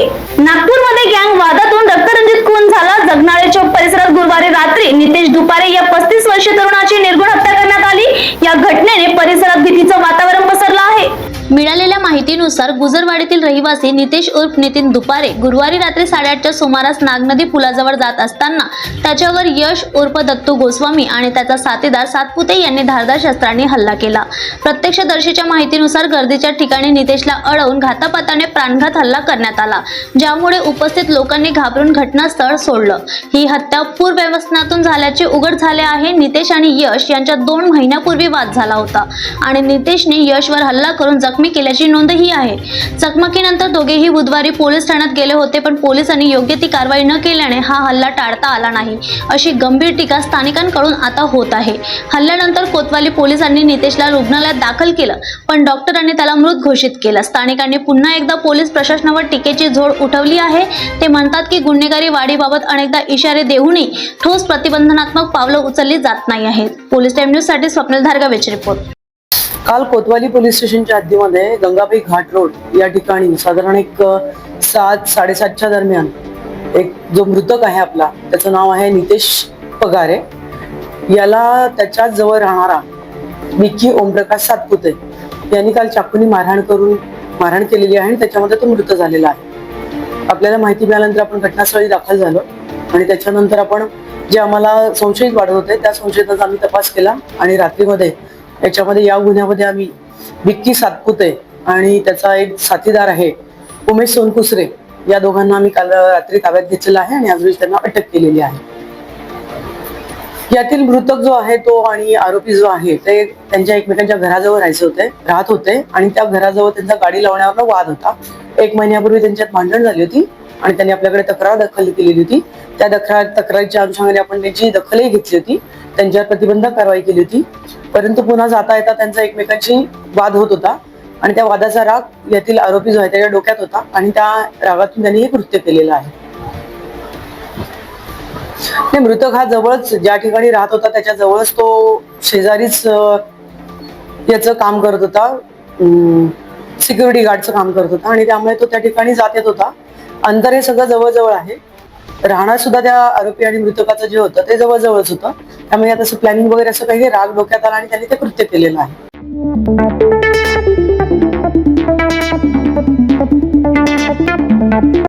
आहे नागपूरमध्ये गँग वादातून रक्तरंजित खून झाला. जगनाळे चौक परिसरात गुरुवारी रात्री नितेश दुपारे या पस्तीस वर्षीय तरुणाची निर्गुण हत्या करण्यात आली. या घटनेने परिसरात भीतीचं वातावरण मिळालेल्या माहितीनुसार गुजरवाडीतील रहिवासी नितेश उर्फ नितीन दुपारे गुरुवारी रात्री साडेआठच्या सुमारास नागनदी पुलाजवळ जात असताना त्याच्यावर यश उर्फ दत्तू गोस्वामी आणि त्याचा साथीदार सातपुते यांनी धारदार शस्त्राने हल्ला केला. प्रत्यक्षदर्शीच्या माहितीनुसार गर्दीच्या ठिकाणी नितेशला अडवून घातापाताने प्राणघात हल्ला करण्यात आला ज्यामुळे उपस्थित लोकांनी घाबरून घटनास्थळ सोडलं. ही हत्या पूर्व्यवस्थानातून झाल्याचे उघड झाले आहे. नितेश आणि यश यांच्या दोन महिन्यापूर्वी वाद झाला होता आणि नितेशने यशवर हल्ला करून जखमी केल्याची नोंदही आहे. चकमकीनंतर दोघेही बुधवारी पोलीस ठाण्यात गेले होते पण पोलिसांनी योग्य ती कारवाई न केल्याने हा हल्ला टाळता आला नाही. अशी गंभीर टीका स्थानिकांकडून आता होत आहे. हल्ल्यानंतर कोतवाली पोलिसांनी नितेशला रुग्णालयात दाखल केलं पण डॉक्टरांनी त्याला मृत घोषित केलं. स्थानिकांनी पुन्हा एकदा पोलीस प्रशासनावर टीकेची झोड उठवली आहे. ते म्हणतात की गुन्हेगारी वाढीबाबत अनेकदा इशारे देऊनही ठोस प्रतिबंधनात्मक पावलं उचलली जात नाही आहेत. पोलीस टाइम न्यूजसाठी स्वप्नल धारगावेची रिपोर्ट. काल कोतवाली पोलीस स्टेशनच्या हद्दीमध्ये गंगाबाई घाट रोड या ठिकाणी साधारण एक सात साडेसातच्या दरम्यान एक जो मृतक आहे आपला त्याचं नाव आहे नितेश पगारे. याला त्याच्याच जवळ राहणारा विक्की ओमप्रकाश सातपुते यांनी काल चाकूनी मारहाण करून मारहाण केलेली आहे आणि त्याच्यामध्ये तो मृत झालेला आहे. आपल्याला माहिती मिळाल्यानंतर आपण घटनास्थळी दाखल झालो आणि त्याच्यानंतर आपण जे आम्हाला संशयित वाढत होते त्या संशयिताचा आम्ही तपास केला आणि रात्रीमध्ये याच्यामध्ये या गुन्ह्यामध्ये आम्ही विक्की सातपुते आणि त्याचा एक साथीदार आहे उमेश सोनकुसरे या दोघांना आम्ही काल रात्री ताब्यात घेतलेला आहे आणि आज रोजी त्यांना अटक केलेली आहे. यातील मृतक जो आहे तो आणि आरोपी जो आहे ते त्यांच्या एकमेकांच्या घराजवळ राहायचे होते राहत होते आणि त्या घराजवळ त्यांचा गाडी लावण्यावर वाद होता. एक महिन्यापूर्वी त्यांच्यात भांडण झाली होती आणि त्यांनी आपल्याकडे तक्रार दाखल केलेली होती. त्या तक्रार तक्रारीच्या अनुषंगाने आपण त्यांची दखलही घेतली होती त्यांच्यावर प्रतिबंधक कारवाई केली होती. परंतु पुन्हा जाता येता त्यांचा एकमेकांशी वाद होत होता. आणि त्या वादाचा राग यातील आरोपी जो आहे त्याच्या डोक्यात होता आणि त्या रागातून त्यांनी हे कृत्य केलेलं आहे. मृतक हा जवळच ज्या ठिकाणी राहत होता त्याच्या जवळच तो शेजारीच याचं काम करत होता. सिक्युरिटी गार्डचं काम करत होता. आणि त्यामुळे तो त्या ठिकाणी जात येत होता. अंतर हे सगळं जवळजवळ आहे. राहणार सुद्धा त्या आरोपी आणि मृतकाचं जे होतं ते जवळजवळच होतं. त्यामुळे आता असं प्लॅनिंग वगैरे असं काही राग डोक्यात आला आणि त्यांनी ते कृत्य केलेलं आहे.